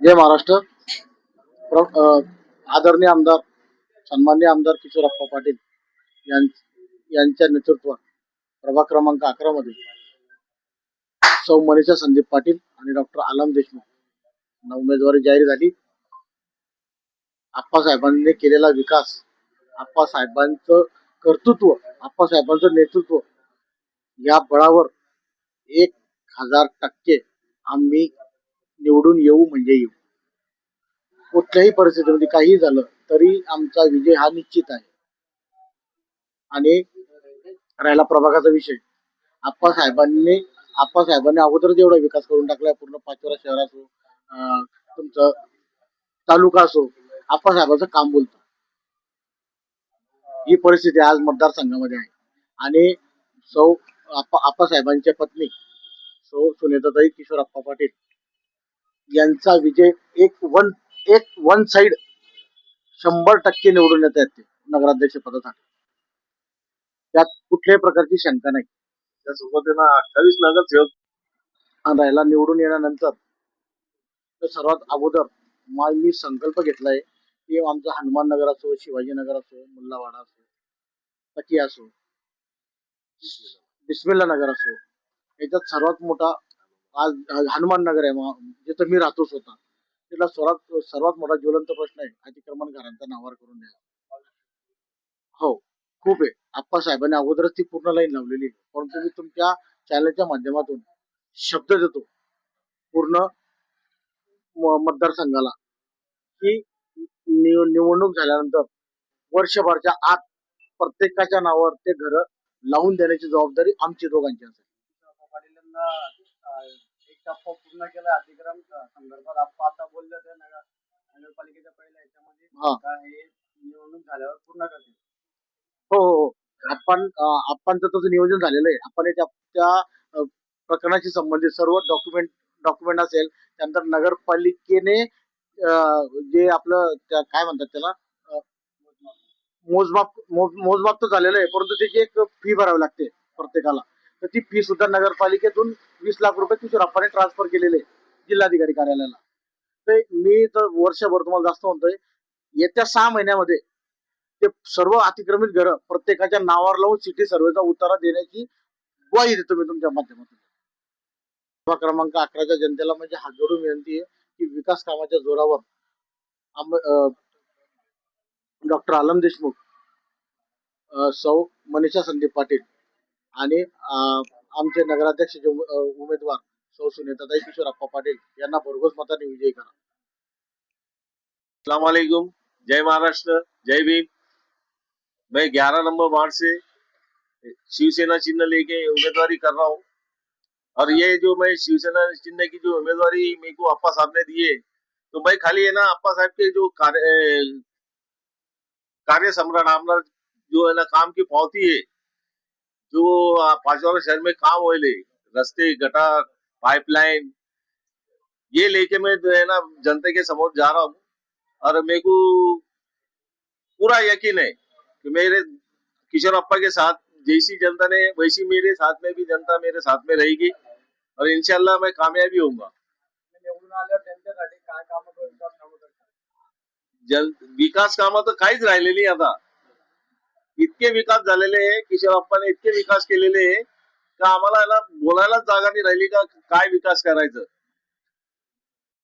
जय महाराष्ट्र. आदरणीय आमदार सन्मान्य आमदार किशोरप्पा पाटील यांच्या नेतृत्वात प्रभाग क्रमांक अकरा मध्ये सौ मनीषा संदीप पाटील आणि डॉक्टर आलम देशमुख उमेदवारी जाहीर झाली. आप्पासाहेबांनी केलेला विकास आप्पासाहेबांचं कर्तृत्व आप्पासाहेबांचं नेतृत्व या बळावर एक हजार टक्के आम्ही निवडून येऊ म्हणजे येऊ. कुठल्याही परिस्थितीमध्ये म्हणजे काही झालं तरी आमचा विजय हा निश्चित आहे. आणि राहिला प्रभागाचा विषय. आप्पासाहेबांनी आप्पासाहेबांनी अगोदरच एवढा विकास करून टाकलाय पूर्ण पाचोरा शहर असो तुमचं तालुका असो आप्पासाहेबांचं काम बोलतं. ही परिस्थिती आज मतदारसंघामध्ये आहे. आणि सौ आप्पा आप्पासाहेबांच्या पत्नी सौ सुनेताताई किशोर आप्पा पाटील यांचा विजय एक वन एक वन साइड शंभर टक्के निवडून येत आहेत ते नगराध्यक्ष पदासाठी. त्यात कुठल्याही प्रकारची शंका नाही. त्यासोबत ना अठ्ठावीस नगरसेवक राहिला निवडून येण्यानंतर तर सर्वात अगोदर मा मी संकल्प घेतलाय की आमचा हनुमान नगर असो शिवाजीनगर असो मुल्लावाडा असो तकी असो बिस्मिल्ला नगर असो याच्यात सर्वात मोठा आज हनुमान नगर आहे जिथं मी राहतो स्वतः तिथला सर्वात सर्वात मोठा ज्वलंत प्रश्न आहे अतिक्रमण घरांचा नावार करून द्या हो खूप आहे. आप्पासाहेबांनी अगोदरच ती पूर्ण लाईन लावलेली आहे. परंतु मी तुमच्या चॅनलच्या माध्यमातून शब्द देतो. पूर्ण म- मतदारसंघाला. की निव- निवडणूक झाल्यानंतर वर्षभरच्या आत प्रत्येकाच्या नावावर ते घर लावून देण्याची जबाबदारी आमची दोघांची असेल. टप्पा पूर्ण केला अतिक्रम अं, संदर्भात आपण आता बोलले होते नगर नगरपालिकेच्या पहिल्या याच्यामध्ये हा. का हे निवडणूक झाल्यावर पूर्ण करतील. हो हो हो. आपण आपणचं तसं नियोजन झालेलं आहे. आपण त्या प्रकरणाशी संबंधित सर्व डॉक्युमेंट डॉक्युमेंट असेल त्यानंतर नगरपालिकेने जे आपलं त्या काय म्हणतात त्याला? मोजमाप मोज- मोजमाप तर झालेलं आहे परंतु त्याची एक फी भरावी लागते प्रत्येकाला. तर ती फी सुद्धा नगरपालिकेतून वीस लाख रुपये किशोरप्पाने ट्रान्सफर केलेले जिल्हाधिकारी कार्यालयाला. तर मी तर वर्षभर तुम्हाला जास्त म्हणतोय येत्या सहा महिन्यामध्ये ते सर्व अतिक्रमित घरं प्रत्येकाच्या नावावर लावून सिटी सर्वेचा उतारा देण्याची ग्वाही देतो मी तुमच्या माध्यमातून. क्रमांक अकराच्या जनतेला म्हणजे हात जोडून विनंती आहे की विकास कामाच्या जोरावर डॉक्टर आलम देशमुख सौ मनीषा संदीप पाटील आणि आमचे नगराध्यक्ष जे उमेदवार सौ सुनेताताई किशोरप्पा पाटील यांना भरघोस मताने विजयी करा. सलामकुम जय महाराष्ट्र. जय भीम. मैं ग्यारह नंबर वार्ड से शिवसेना चिन्ह लेके उम्मीदवारी कर रहा हूँ। और ये जो मैं शिवसेना चिन्ह की जो उम्मीदवारी मेरे को अप्पा साहब ने दी है तो मैं खाली है ना अप्पा साहब के जो कार्य कार्य सम्राट आमदार जो है ना काम की पावती है जो पांचवा शहर में काम होले रस्ते गटर पाइपलाइन ये लेके मैं जो है ना, जनता के समोर जा रहा हूँ। और मेरे को पूरा यकीन है कि मेरे किशोर अप्पा के साथ, जैसी जनता ने, वैसी मेरे साथ में भी जनता मेरे साथ में रहेगी। और इनशाला मैं कामयाबी होऊँगा। जन विकास कामं तर काहीच राहिले आता इतके विकास झालेले आहे किशोर बाप्पाने इतके विकास केलेले आहे का आम्हाला याला बोलायलाच जागा नाही राहिली का काय विकास करायचं?